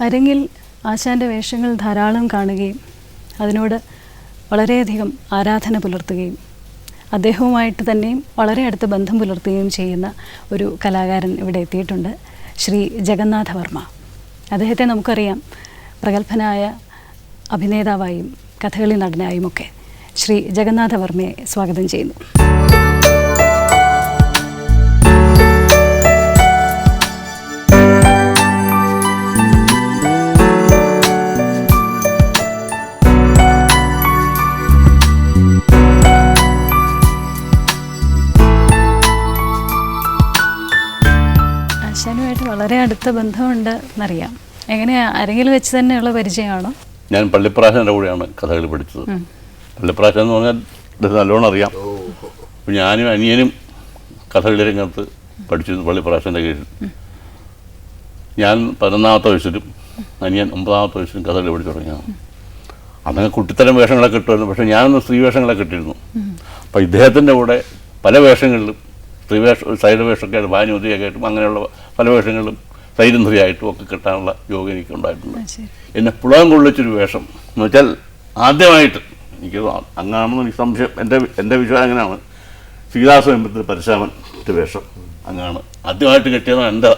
അരങ്ങിൽ ആശാന്റെ വേഷങ്ങൾ ധാരാളം കാണുകയും അതിനോട് വളരെയധികം ആരാധന പുലർത്തുകയും അദ്ദേഹവുമായിട്ട് തന്നെയും വളരെ അടുത്ത ബന്ധം പുലർത്തുകയും ചെയ്യുന്ന ഒരു കലാകാരൻ ഇവിടെ എത്തിയിട്ടുണ്ട് ശ്രീ ജഗന്നാഥ വർമ്മ. അദ്ദേഹത്തെ നമുക്കറിയാം പ്രഗത്ഭനായ അഭിനേതാവായും കഥകളി നടനായുമൊക്കെ. ശ്രീ ജഗന്നാഥ വർമ്മയെ സ്വാഗതം ചെയ്യുന്നു. വളരെ അടുത്ത ബന്ധമുണ്ട് എന്നറിയാം. എങ്ങനെയാ ആരെങ്കിലും വെച്ച് തന്നെയുള്ള പരിചയമാണോ? ഞാൻ പള്ളിപ്രാശന്റെ കൂടെയാണ് കഥകളി പഠിച്ചത്. പള്ളിപ്രാശൻ എന്ന് പറഞ്ഞാൽ നല്ലോണം അറിയാം. ഞാനും അനിയനും കഥകളി രംഗത്ത് പഠിച്ചിരുന്നു പള്ളിപ്രാശന്റെ കീഴിൽ. ഞാൻ പതിനൊന്നാമത്തെ വയസ്സിലും അനിയൻ ഒമ്പതാമത്തെ വയസ്സിലും കഥകളി പഠിച്ചു തുടങ്ങിയാണ് അങ്ങനെ കുട്ടിത്തരം വേഷങ്ങളൊക്കെ കിട്ടുമായിരുന്നു പക്ഷേ ഞാനൊന്ന് സ്ത്രീ വേഷങ്ങളൊക്കെ കിട്ടിയിരുന്നു അപ്പോൾ ഇദ്ദേഹത്തിന്റെ കൂടെ പല വേഷങ്ങളിലും സ്ത്രീ വേഷ സൈഡ് വേഷമൊക്കെ ആയിട്ട് ഭാനുമതിയൊക്കെ ആയിട്ടും അങ്ങനെയുള്ള പല വേഷങ്ങളിലും സൈരന്ധരിയായിട്ടും ഒക്കെ കിട്ടാനുള്ള യോഗം എനിക്കുണ്ടായിട്ടുണ്ട്. ഉണ്ടായിട്ടുണ്ട് എന്നെ പുളകം കൊള്ളിച്ചൊരു വേഷം. എന്ന് വെച്ചാൽ ആദ്യമായിട്ട് എനിക്ക് അങ്ങാണെന്ന് എനിക്ക് സംശയം എന്റെ എന്റെ വിശ്വാസം അങ്ങനെയാണ്. സീതാസ്വയംബത്തിൽ പരശുരാമന്റെ വേഷം അങ്ങാണ്. ആദ്യമായിട്ട് കിട്ടിയതാണ് എന്റെ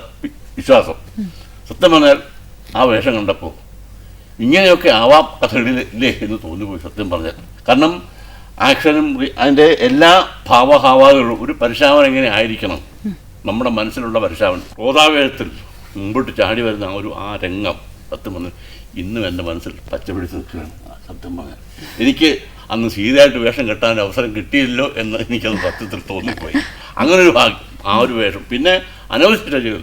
വിശ്വാസം. സത്യം പറഞ്ഞാൽ ആ വേഷം കണ്ടപ്പോൾ ഇങ്ങനെയൊക്കെ ആവാം കഥകളിൽ ഇല്ലേ എന്ന് തോന്നിപ്പോയി സത്യം പറഞ്ഞാൽ. കാരണം ആക്ഷനും അതിന്റെ എല്ലാ ഭാവഹാവാകളും ഒരു പരിശാവൻ എങ്ങനെ ആയിരിക്കണം? നമ്മുടെ മനസ്സിലുള്ള പരിശാവൻ ക്രോധാവേഗത്തിൽ മുമ്പോട്ട് ചാടി വരുന്ന ഒരു ആ രംഗം സത്യം പറഞ്ഞാൽ ഇന്നും എന്റെ മനസ്സിൽ പച്ചപിടിച്ച് നിൽക്കുകയാണ്. സത്യം പറഞ്ഞാൽ. എനിക്ക് അന്ന് സീതയായിട്ട് വേഷം കെട്ടാൻ അവസരം കിട്ടിയില്ലോ എന്ന് എനിക്കത് സത്യത്തിൽ തോന്നിപ്പോയി. അങ്ങനെ ഒരു ഭാഗ്യം ആ ഒരു വേഷം. പിന്നെ അനവധി രചകൾ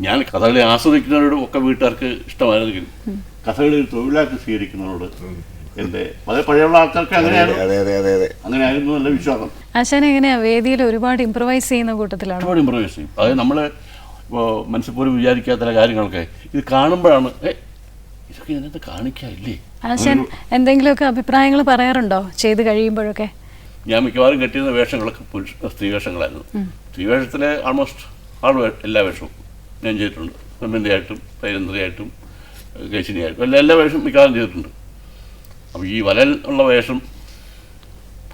ഞാൻ കഥകളി ആസ്വദിക്കുന്നവരോടും ഒക്കെ വീട്ടുകാർക്ക് ഇഷ്ടമായിരുന്നെങ്കിൽ കഥകളി തൊഴിലാക്കി സ്വീകരിക്കുന്നവരോട് എന്റെ വളരെ പഴയുള്ള ആൾക്കാർക്ക് അങ്ങനെയാണ്. അതെ അതെ അതെ അതെ. അങ്ങനെയായിരുന്നു നല്ല വിശ്വാസം. ആശാൻ എങ്ങനെയാ? വേദിയിൽ ഒരുപാട് ഇംപ്രവൈസ് ചെയ്യുന്ന കൂട്ടത്തിലാണ്? ഒരുപാട് ഇമ്പ്രവൈസ് ചെയ്യും. അതായത് നമ്മൾ മനസ്സിൽ പോലും വിചാരിക്കാത്ത ചില കാര്യങ്ങളൊക്കെ ഇത് കാണുമ്പോഴാണ് ഇതൊക്കെ ഇതിനകത്ത് കാണിക്കാനില്ലേ? ആശാൻ എന്തെങ്കിലുമൊക്കെ അഭിപ്രായങ്ങൾ പറയാറുണ്ടോ? ചെയ്ത് കഴിയുമ്പോഴൊക്കെ? ഞാൻ മിക്കവാറും കെട്ടിയിരുന്ന വേഷങ്ങളൊക്കെ പുരുഷ സ്ത്രീ വേഷങ്ങളായിരുന്നു. സ്ത്രീ വേഷത്തിലെ ആൾമോസ്റ്റ് ആൾ എല്ലാ വേഷവും ഞാൻ ചെയ്തിട്ടുണ്ട്. ബ്രഹ്മന്തിയായിട്ടും പൈരന്തിയായിട്ടും കേശിനിയായിട്ടും എല്ലാ എല്ലാ വേഷവും മിക്കവാറും ചെയ്തിട്ടുണ്ട്. അപ്പോൾ ഈ വലൽ ഉള്ള വേഷം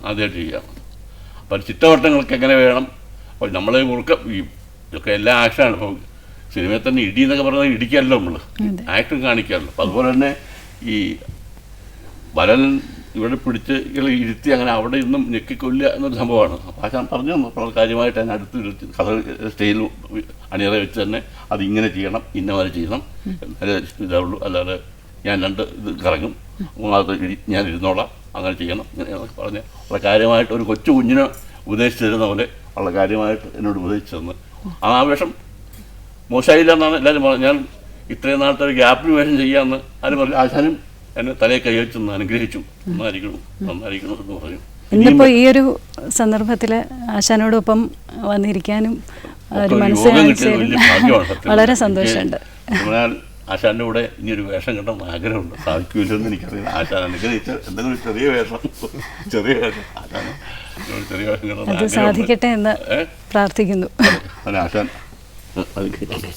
ആദ്യമായിട്ട് ചെയ്യാം അപ്പം ചിട്ടവട്ടങ്ങൾക്ക് എങ്ങനെ വേണം? അപ്പോൾ നമ്മൾ മുറുക്ക ഈ ഇതൊക്കെ എല്ലാ ആക്ഷനാണ് ഇപ്പോൾ സിനിമയിൽ തന്നെ ഇടി എന്നൊക്കെ പറഞ്ഞാൽ ഇടിക്കാമല്ലോ നമ്മൾ ആക്ഷൻ കാണിക്കാമല്ലോ അപ്പോൾ അതുപോലെ തന്നെ ഈ വലൽ ഇവിടെ പിടിച്ച് ഇരുത്തി അങ്ങനെ അവിടെ ഇന്നും ഞെക്കിക്കൊല്ലുക എന്നൊരു സംഭവമാണ്. അപ്പോൾ ആശാൻ പറഞ്ഞു തന്നു. അപ്പോൾ കാര്യമായിട്ട് അതിനെ അടുത്ത് ഇരുത്തി കഥ സ്റ്റൈൽ അണിയറ വെച്ച് തന്നെ അതിങ്ങനെ ചെയ്യണം ഇന്നവരെ ചെയ്യണം. എന്നാലേ ഇതാവുള്ളൂ. അല്ലാതെ ഞാൻ രണ്ട് ഇത് കറങ്ങും. മൂന്നാമത്തെ ഞാൻ ഇരുന്നോളാം. അങ്ങനെ ചെയ്യണം. ഇങ്ങനെയൊക്കെ പറഞ്ഞ് ഉള്ള കാര്യമായിട്ട് ഒരു കൊച്ചു കുഞ്ഞിനെ ഉപദേശിച്ചു തരുന്ന പോലെ ഉള്ള കാര്യമായിട്ട് എന്നോട് ഉപദേശിച്ചു തന്ന്. ആ ആവേശം മോശമായില്ല എന്നാണ് എല്ലാവരും പറഞ്ഞത്. ഞാൻ ഇത്രയും നാളത്തെ ഒരു ഗ്യാപ്പിന് വേഷം ചെയ്യാമെന്ന് ആരും പറഞ്ഞു ആശാനും എന്നെ തലയെ കൈവച്ചെന്ന് അനുഗ്രഹിച്ചു. നന്നായിരിക്കണം. നന്നായിരിക്കണം എന്ന് പറഞ്ഞു. ഇന്നിപ്പോൾ ഈ ഒരു സന്ദർഭത്തിൽ ആശാനോടൊപ്പം വന്നിരിക്കാനും ഒരു വളരെ. സന്തോഷമുണ്ട്. പറഞ്ഞാൽ കൂടെ ഇനി ഒരു വേഷം കിട്ടാൻ ആഗ്രഹമുണ്ട്. സാധിക്കില്ലെന്ന് എനിക്കറിയില്ല. ആശാൻ എനിക്ക് എന്തെങ്കിലും ചെറിയ വേഷം. ചെറിയ വേഷം. ആശാന് ചെറിയ വേഷം കിട്ടാൻ സാധിക്കട്ടെ എന്ന് പ്രാർത്ഥിക്കുന്നു. ആശാൻ. അനുഗ്രഹിക്കട്ടെ.